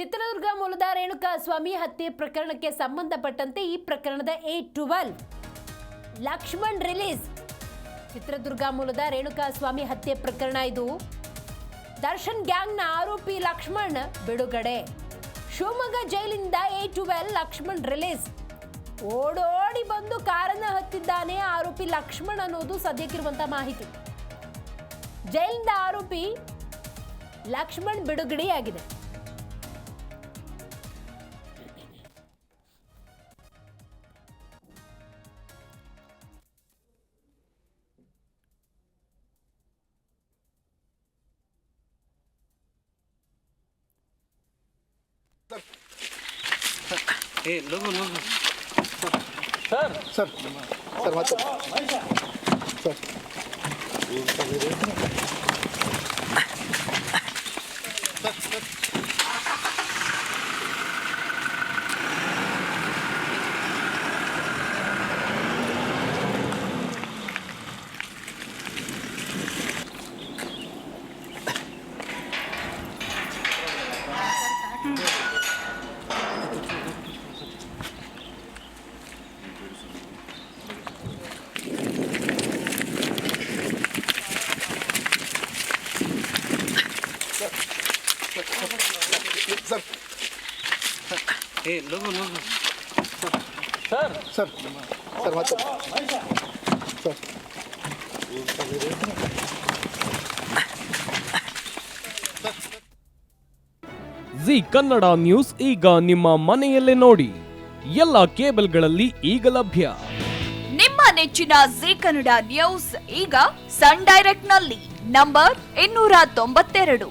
ಚಿತ್ರದುರ್ಗ ಮೂಲದ ರೇಣುಕಾ ಸ್ವಾಮಿ ಹತ್ಯೆ ಪ್ರಕರಣಕ್ಕೆ ಸಂಬಂಧಪಟ್ಟಂತೆ ಈ ಪ್ರಕರಣದ A twelve. Laxman release. Chitradurga ಮೂಲದ ರೇಣುಕಾ ಸ್ವಾಮಿ ಹತ್ಯೆ ಪ್ರಕರಣ ಇದು. ದರ್ಶನ್ ಗ್ಯಾಂಗ್ನ ಆರೋಪಿ ಲಕ್ಷ್ಮಣ್ ಬಿಡುಗಡೆ. ಶಿವಮೊಗ್ಗ ಜೈಲಿನಿಂದ ಎ ಟ್ವೆಲ್ ಲಕ್ಷ್ಮಣ್ ರಿಲೀಸ್. ಓಡೋಡಿ ಬಂದು ಕಾರನ್ನ ಹತ್ತಿದ್ದಾನೆ ಆರೋಪಿ ಲಕ್ಷ್ಮಣ್ ಅನ್ನೋದು ಸದ್ಯಕ್ಕಿರುವಂಥ ಮಾಹಿತಿ. ಜೈಲಿಂದ ಆರೋಪಿ ಲಕ್ಷ್ಮಣ್ ಬಿಡುಗಡೆಯಾಗಿದೆ. ಏ ಲಗು ಲಗು ಸರ್ ಸರ್ ಮತ್ತೆ ಸರ್ ಸರ್ ಏ ಲಗು ಲಗು. ಸರ್. ಸರ್ ಮತ್ತೆ. ಸರ್. ಜಿ ಕನ್ನಡ ನ್ಯೂಸ್ ಈಗ ನಿಮ್ಮ ಮನೆಯಲ್ಲೇ ನೋಡಿ. ಎಲ್ಲ ಕೇಬಲ್ಗಳಲ್ಲಿ ಈಗ ಲಭ್ಯ. ನಿಮ್ಮ ನೆಚ್ಚಿನ ಜಿ ಕನ್ನಡ ನ್ಯೂಸ್ ಈಗ ಸನ್ ಡೈರೆಕ್ಟ್ನಲ್ಲಿ ನಂಬರ್ ಇನ್ನೂರ ತೊಂಬತ್ತೆರಡು.